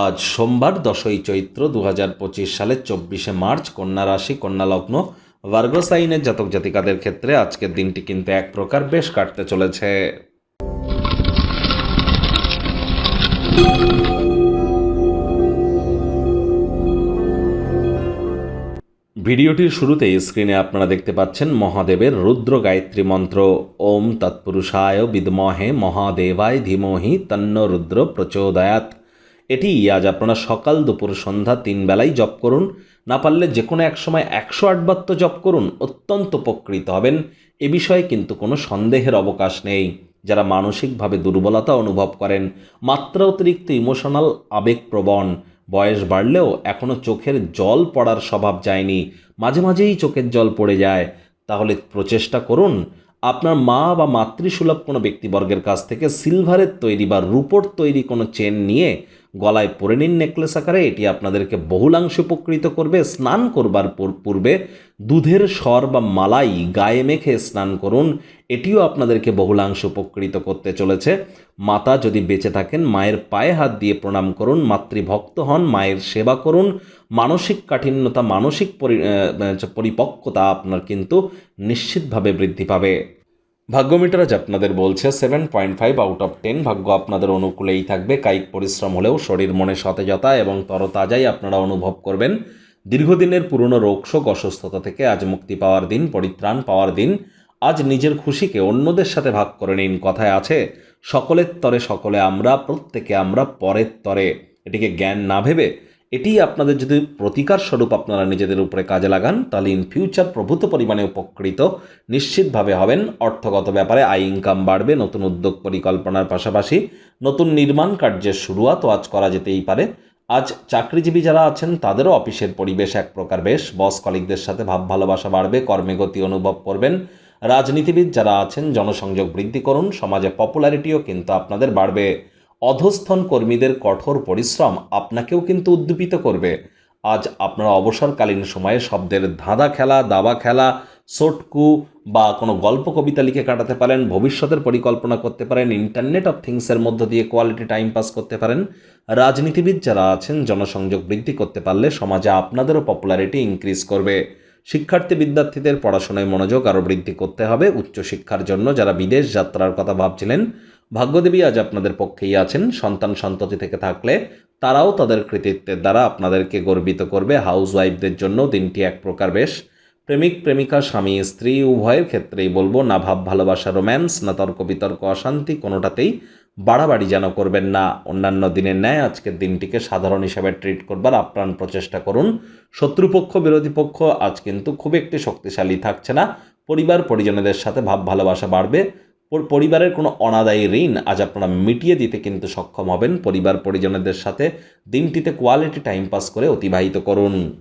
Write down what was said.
আজ সোমবার, দশই চৈত্র দু হাজার পঁচিশ সালের চব্বিশে মার্চ, কন্যা রাশি, কন্যা লগ্ন, ভার্গ সাইনের জাতক জাতিকাদের ক্ষেত্রে আজকের দিনটি কিন্তু এক প্রকার বেশ কাটতে চলেছে। ভিডিওটির শুরুতেই স্ক্রিনে আপনারা দেখতে পাচ্ছেন মহাদেবের রুদ্র গায়ত্রী মন্ত্র। ওম তৎপুরুষায় বিদমহে মহাদেবায় ধীমহি তন্ন রুদ্র প্রচোদয়াত এটি আজ আপনারা সকাল দুপুর সন্ধ্যা তিন বেলাই জপ করুন। না পারলে যে কোনো এক সময় একশো আটবার তো জপ করুন। অত্যন্ত উপকৃত হবেন। এ বিষয়ে কিন্তু কোনো সন্দেহের অবকাশ নেই। যারা মানসিকভাবে দুর্বলতা অনুভব করেন, মাত্রা অতিরিক্ত ইমোশনাল আবেগপ্রবণ, বয়স বাড়লেও এখনও চোখের জল পড়ার স্বভাব যায়নি। মাঝে মাঝেই চোখের জল পড়ে যায়। তাহলে প্রচেষ্টা করুন। আপনার মা বা মাতৃসুলভ কোনো ব্যক্তিবর্গের কাছ থেকে সিলভারের তৈরি বা রূপোর তৈরি কোনো চেন নিয়ে গলায় পরে নিন নেকলেস আকারে, এটি আপনাদেরকে বহুলাংশে উপকৃত করবে। স্নান করবার পূর্বে দুধের স্বর বা মালাই গায়ে মেখে স্নান করুন। এটিও আপনাদেরকে বহুলাংশ উপকৃত করতে চলেছে। মাতা যদি বেঁচে থাকেন, মায়ের পায়ে হাত দিয়ে প্রণাম করুন, মাতৃভক্ত হন, মায়ের সেবা করুন। মানসিক কাঠিন্যতা, মানসিক পরিপক্কতা আপনার কিন্তু নিশ্চিতভাবে বৃদ্ধি পাবে। ভাগ্যমিটার আজ আপনাদের বলছে seven point five out of ten ভাগ্য আপনাদের অনুকূলেই থাকবে। কায়িক পরিশ্রম হলেও শরীর মনে সতেজতা এবং তরতাজাই আপনারা অনুভব করবেন। দীর্ঘদিনের পুরনো রোগশোক অসুস্থতা থেকে আজ মুক্তি পাওয়ার দিন, পরিত্রাণ পাওয়ার দিন। আজ নিজের খুশিকে অন্যদের সাথে ভাগ করে নিন, কথায় আছে, সকলের তরে সকলে আমরা, প্রত্যেকে আমরা পরের তরে। এটিকে জ্ঞান না ভেবে এটি আপনাদের যদি প্রতিকার স্বরূপ আপনারা নিজেদের উপরে কাজে লাগান, তাহলে ইন ফিউচার প্রভূত পরিমাণে উপকৃত নিশ্চিতভাবে হবেন। অর্থগত ব্যাপারে আয় ইনকাম বাড়বে, নতুন উদ্যোগ পরিকল্পনার পাশাপাশি নতুন নির্মাণ কার্যের শুরুয়াতও আজ করা যেতেই পারে। আজ চাকরিজীবী যারা আছেন, তাদেরও অফিসের পরিবেশ এক প্রকার বেশ। বস কলিকদের সাথে ভাব ভালোবাসা বাড়বে, কর্মে গতি অনুভব করবেন। রাজনীতিবিদ যারা আছেন, জনসংযোগ বৃদ্ধি করুন। সমাজে পপুলারিটিও কিন্তু আপনাদের বাড়বে। অধস্থন কর্মীদের কঠোর পরিশ্রম আপনাকেও কিন্তু উদ্দীপিত করবে। আজ আপনারা অবসরকালীন সময়ে শব্দের ধাঁধা খেলা, দাবা খেলা, সোটকু বা কোনো গল্প, কবিতা লিখে কাটাতে পারেন, ভবিষ্যতের পরিকল্পনা করতে পারেন ইন্টারনেট অফ থিংসের মধ্য দিয়ে কোয়ালিটি টাইম পাস করতে পারেন, রাজনীতিবিদ যারা আছেন, জনসংযোগ বৃদ্ধি করতে পারলে সমাজে আপনাদেরও পপুলারিটি ইনক্রিজ করবে। শিক্ষার্থী, বিদ্যার্থীদের পড়াশোনায় মনোযোগ আরও বৃদ্ধি করতে হবে, উচ্চশিক্ষার জন্য যারা বিদেশ যাত্রার কথা ভাবছিলেন ভাগ্যদেবী আজ আপনাদের পক্ষেই আছেন। সন্তান সন্ততি থেকে থাকলে তারাও তাদের কৃতিত্বের দ্বারা আপনাদেরকে গর্বিত করবে। হাউস ওয়াইফদের জন্য দিনটি এক প্রকার বেশ। প্রেমিক, প্রেমিকা, স্বামী, স্ত্রী, উভয়ের ক্ষেত্রেই বলব, না ভাব, ভালোবাসা, রোম্যান্স, না তর্ক, বিতর্ক, অশান্তি কোনোটাতেই বাড়াবাড়ি যেন করবেন না। অন্যান্য দিনের ন্যায় আজকের দিনটিকে সাধারণ হিসাবে ট্রিট করবার আপ্রাণ প্রচেষ্টা করুন। শত্রুপক্ষ, বিরোধী পক্ষ আজ কিন্তু খুব একটি শক্তিশালী থাকছে না। পরিবার, পরিজনদের সাথে ভাব, ভালোবাসা বাড়বে। পরিবারের কোনো অনাদায়ী ঋণ আজ আপনারা মিটিয়ে দিতে কিন্তু সক্ষম হবেন। পরিবার পরিজনদের সাথে দিনটিতে কোয়ালিটি টাইম পাস করে অতিবাহিত করুন।